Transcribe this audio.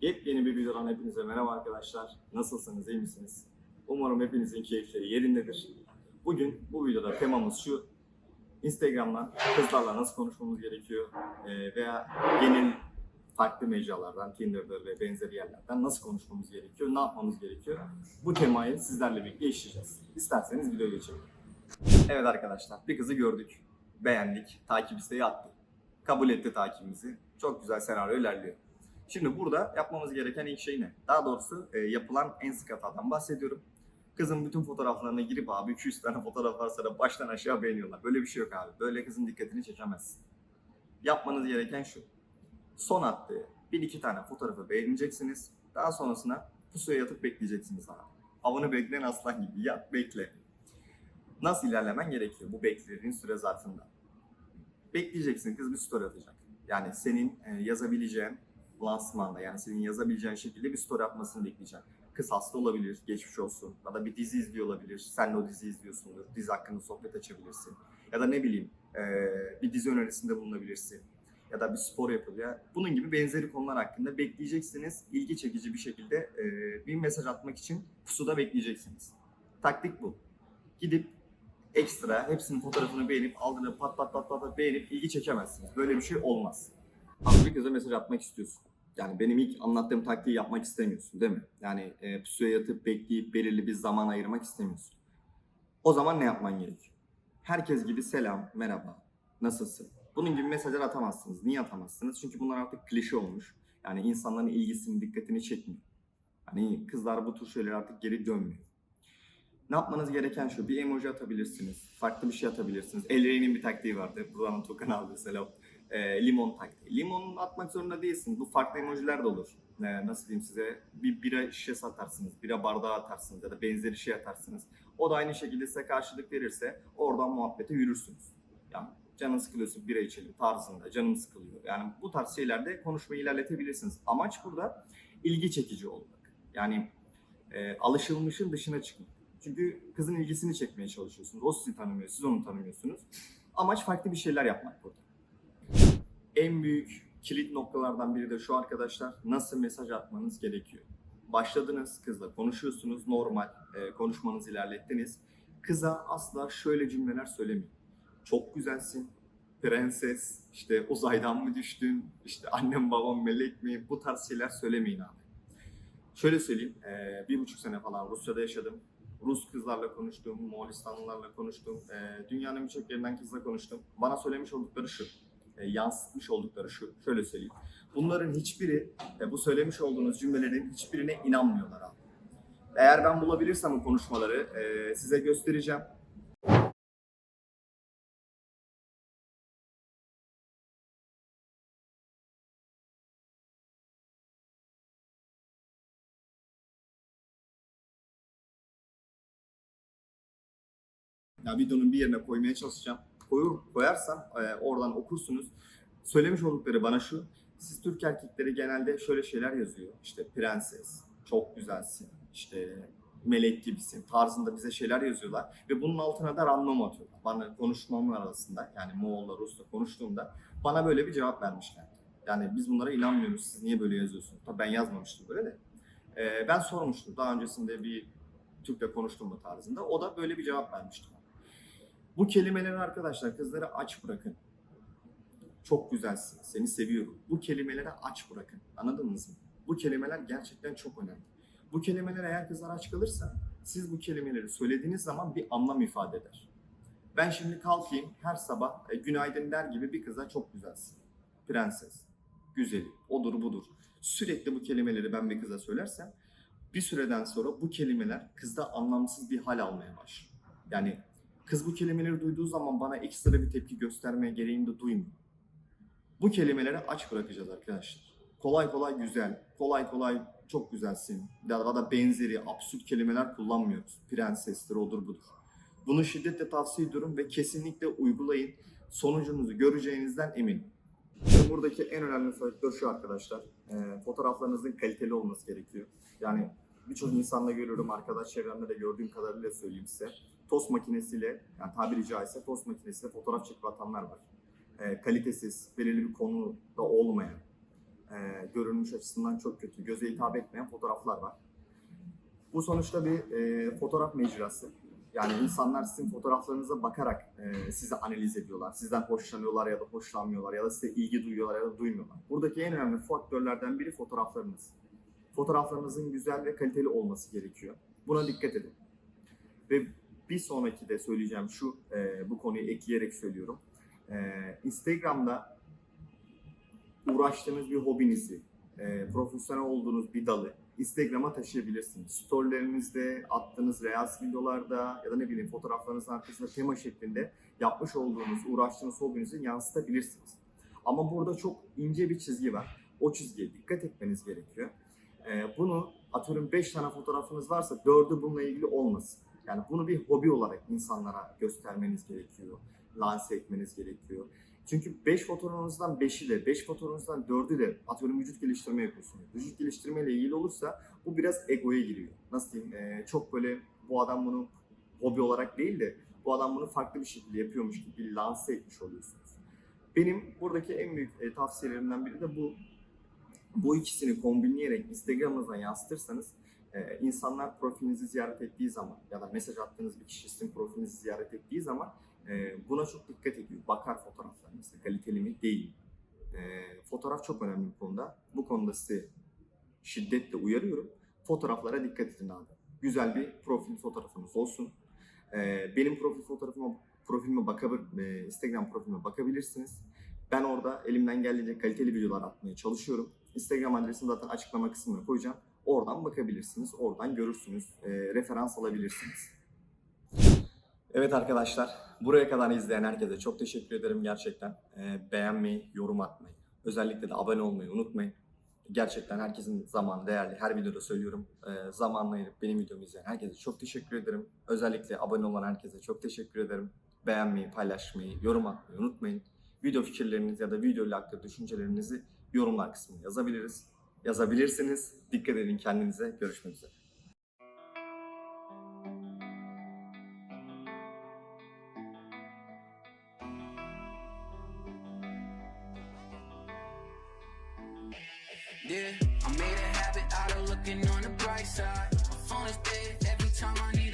Yepyeni bir videodan hepinize merhaba arkadaşlar. Nasılsınız, iyi misiniz? Umarım hepinizin keyifleri yerindedir. Bugün bu videoda temamız şu. Instagram'dan kızlarla nasıl konuşmamız gerekiyor e, veya genel farklı mecralardan, Tinder'da ve benzeri yerlerden nasıl konuşmamız gerekiyor, ne yapmamız gerekiyor? Bu temayı sizlerle birlikte işleyeceğiz. İsterseniz videoya geçelim. Evet arkadaşlar, bir kızı gördük, beğendik, takip isteği attık. Kabul etti takibimizi. Çok güzel senaryo ilerliyor. Şimdi burada yapmamız gereken ilk şey ne? Daha doğrusu e, yapılan en sık hatadan bahsediyorum. Kızın bütün fotoğraflarına girip abi 200 tane fotoğraf varsa da baştan aşağı beğeniyorlar. Böyle bir şey yok abi. Böyle kızın dikkatini çekemezsin. Yapmanız gereken şu. Son attığı bir iki tane fotoğrafı beğeneceksiniz. Daha sonrasında pusuya yatıp bekleyeceksiniz abi. Avını bekleyen aslan gibi yat bekle. Nasıl ilerlemen gerekiyor bu beklediğin süre zarfında? Bekleyeceksin kız bir story atacak. Yani senin e, yazabileceğin lansmanda yani senin yazabileceğin şekilde bir story atmasını bekleyeceksin. Kız hasta olabilir, geçmiş olsun. Ya da bir dizi izliyor olabilir. Sen de o dizi izliyorsundur. Dizi hakkında sohbet açabilirsin. Ya da ne bileyim bir dizi önerisinde bulunabilirsin. Ya da bir spor yapılıyor. Bunun gibi benzeri konular hakkında bekleyeceksiniz. İlgi çekici bir şekilde bir mesaj atmak için pusuda bekleyeceksiniz. Taktik bu. Gidip ekstra hepsinin fotoğrafını beğenip aldığını pat pat pat pat, beğenip ilgi çekemezsiniz. Böyle bir şey olmaz. Bir kıza mesaj atmak istiyorsun. Yani benim ilk anlattığım taktiği yapmak istemiyorsun değil mi? Yani e, pusuya yatıp bekleyip belirli bir zaman ayırmak istemiyorsun. O zaman ne yapman gerekiyor? Herkes gibi selam, merhaba, nasılsın? Bunun gibi mesajlar atamazsınız. Niye atamazsınız? Çünkü bunlar artık klişe olmuş. Yani insanların ilgisini, dikkatini çekmiyor. Hani kızlar bu tür şeyler artık geri dönmüyor. Ne yapmanız gereken şu, bir emoji atabilirsiniz, farklı bir şey atabilirsiniz. Elrey'nin bir taktiği vardı, buradan Tokan abi selam. E, limon taktiği. Limon atmak zorunda değilsiniz, bu farklı emojiler de olur. E, nasıl diyeyim size, bir bira şişesi atarsınız, bira bardağı atarsınız ya da benzeri şey atarsınız. O da aynı şekilde size karşılık verirse oradan muhabbete yürürsünüz. Yani canın sıkılıyorsa bira içelim tarzında, canım sıkılıyor. Yani bu tarz şeylerde konuşmayı ilerletebilirsiniz. Amaç burada ilgi çekici olmak. Yani e, alışılmışın dışına çıkmak. Çünkü kızın ilgisini çekmeye çalışıyorsunuz. O sizi tanımıyor, siz onu tanımıyorsunuz. Amaç farklı bir şeyler yapmak burada. En büyük kilit noktalardan biri de şu arkadaşlar. Nasıl mesaj atmanız gerekiyor? Başladınız kızla konuşuyorsunuz normal e, konuşmanızı ilerlettiniz. Kıza asla şöyle cümleler söylemeyin. Çok güzelsin, prenses, işte uzaydan mı düştün, işte annem babam melek mi bu tarz şeyler söylemeyin abi. Şöyle söyleyeyim, e, bir buçuk sene falan Rusya'da yaşadım. Rus kızlarla konuştum, Moğolistanlılarla konuştum, e, dünyanın birçok yerinden kızla konuştum. Bana söylemiş oldukları şu, e, yansıtmış oldukları şu, şöyle söyleyeyim. Bunların hiçbiri, e, bu söylemiş olduğunuz cümlelerin hiçbirine inanmıyorlar abi. Eğer ben bulabilirsem o konuşmaları e, size göstereceğim. Ya videonun bir yerine koymaya çalışacağım. Koyur, koyarsam e, oradan okursunuz. Söylemiş oldukları bana şu. Siz Türk erkekleri genelde şöyle şeyler yazıyor. İşte prenses, çok güzelsin, işte melek gibisin tarzında bize şeyler yazıyorlar. Ve bunun altına da random atıyorlar. Bana konuşmamın arasında yani Moğol'la Rus'la konuştuğumda bana böyle bir cevap vermişler. Yani biz bunlara inanmıyoruz. Siz niye böyle yazıyorsunuz? Tabii ben yazmamıştım böyle de. E, ben sormuştum. Daha öncesinde bir Türk'le konuştum mu tarzında. O da böyle bir cevap vermişti. Bu kelimeleri arkadaşlar kızlara aç bırakın. Çok güzelsin, seni seviyorum. Bu kelimeleri aç bırakın. Anladınız mı? Bu kelimeler gerçekten çok önemli. Bu kelimeler eğer kızlar aç kalırsa siz bu kelimeleri söylediğiniz zaman bir anlam ifade eder. Ben şimdi kalkayım her sabah e, günaydın der gibi bir kıza çok güzelsin. Prenses, güzeli, odur budur. Sürekli bu kelimeleri ben bir kıza söylersem bir süreden sonra bu kelimeler kızda anlamsız bir hal almaya başlıyor. Yani Kız bu kelimeleri duyduğu zaman bana ekstra bir tepki göstermeye gereğini de duymuyor. Bu kelimeleri aç bırakacağız arkadaşlar. Kolay kolay güzel, kolay kolay çok güzelsin. Ya da benzeri absürt kelimeler kullanmıyoruz. Prensestir, odur budur. Bunu şiddetle tavsiye ediyorum ve kesinlikle uygulayın. Sonucunuzu göreceğinizden eminim. Ve buradaki en önemli faktör şu arkadaşlar. E, fotoğraflarınızın kaliteli olması gerekiyor. Yani birçok insanda görüyorum, arkadaş çevremde de gördüğüm kadarıyla söyleyeyim size tost makinesiyle, yani tabiri caizse tost makinesiyle fotoğraf çekip atanlar var. E, kalitesiz, belirli bir konuda olmayan, e, görünüş açısından çok kötü, göze hitap etmeyen fotoğraflar var. Bu sonuçta bir e, fotoğraf mecrası. Yani insanlar sizin fotoğraflarınıza bakarak e, sizi analiz ediyorlar. Sizden hoşlanıyorlar ya da hoşlanmıyorlar ya da size ilgi duyuyorlar ya da duymuyorlar. Buradaki en önemli faktörlerden biri fotoğraflarınız. Fotoğraflarınızın güzel ve kaliteli olması gerekiyor. Buna dikkat edin. Ve bir sonraki de söyleyeceğim şu, e, bu konuyu ekleyerek söylüyorum. E, Instagram'da uğraştığınız bir hobinizi, e, profesyonel olduğunuz bir dalı Instagram'a taşıyabilirsiniz. Storylerinizde, attığınız reels videolarda ya da ne bileyim fotoğraflarınızın arkasında tema şeklinde yapmış olduğunuz, uğraştığınız hobinizi yansıtabilirsiniz. Ama burada çok ince bir çizgi var. O çizgiye dikkat etmeniz gerekiyor. Ee, bunu atıyorum 5 tane fotoğrafınız varsa 4'ü bununla ilgili olmasın. Yani bunu bir hobi olarak insanlara göstermeniz gerekiyor. Lanse etmeniz gerekiyor. Çünkü 5 fotoğrafınızdan 5'i de, 5 fotoğrafınızdan 4'ü de atıyorum vücut geliştirme yapıyorsunuz. Vücut geliştirme ile ilgili olursa bu biraz egoya giriyor. Nasıl diyeyim? Ee, çok böyle bu adam bunu hobi olarak değil de bu adam bunu farklı bir şekilde yapıyormuş gibi lanse etmiş oluyorsunuz. Benim buradaki en büyük e, tavsiyelerimden biri de bu. Bu ikisini kombinleyerek Instagram'ınıza yansıtırsanız e, insanlar profilinizi ziyaret ettiği zaman ya da mesaj attığınız bir kişi sizin profilinizi ziyaret ettiği zaman e, buna çok dikkat ediyor. Bakar fotoğraflarınızda kaliteli mi değil? E, fotoğraf çok önemli bir konuda. Bu konuda size şiddetle uyarıyorum. Fotoğraflara dikkat edin abi. Güzel bir profil fotoğrafınız olsun. E, benim profil fotoğrafıma profilime bakabilir, e, Instagram profilime bakabilirsiniz. Ben orada elimden geldiğince kaliteli videolar atmaya çalışıyorum. Instagram adresini zaten açıklama kısmına koyacağım. Oradan bakabilirsiniz, oradan görürsünüz, e, referans alabilirsiniz. Evet arkadaşlar, buraya kadar izleyen herkese çok teşekkür ederim gerçekten. E, beğenmeyi, yorum atmayı, özellikle de abone olmayı unutmayın. Gerçekten herkesin zamanı değerli. Her videoda söylüyorum. E, zamanla ayırıp benim videomu izleyen herkese çok teşekkür ederim. Özellikle abone olan herkese çok teşekkür ederim. Beğenmeyi, paylaşmayı, yorum atmayı unutmayın. Video fikirlerinizi ya da video ile alakalı düşüncelerinizi yorumlar kısmına yazabiliriz. Yazabilirsiniz. Dikkat edin kendinize. Görüşmek üzere. Yeah, I made a habit out of looking on the bright side. My phone is dead every time I need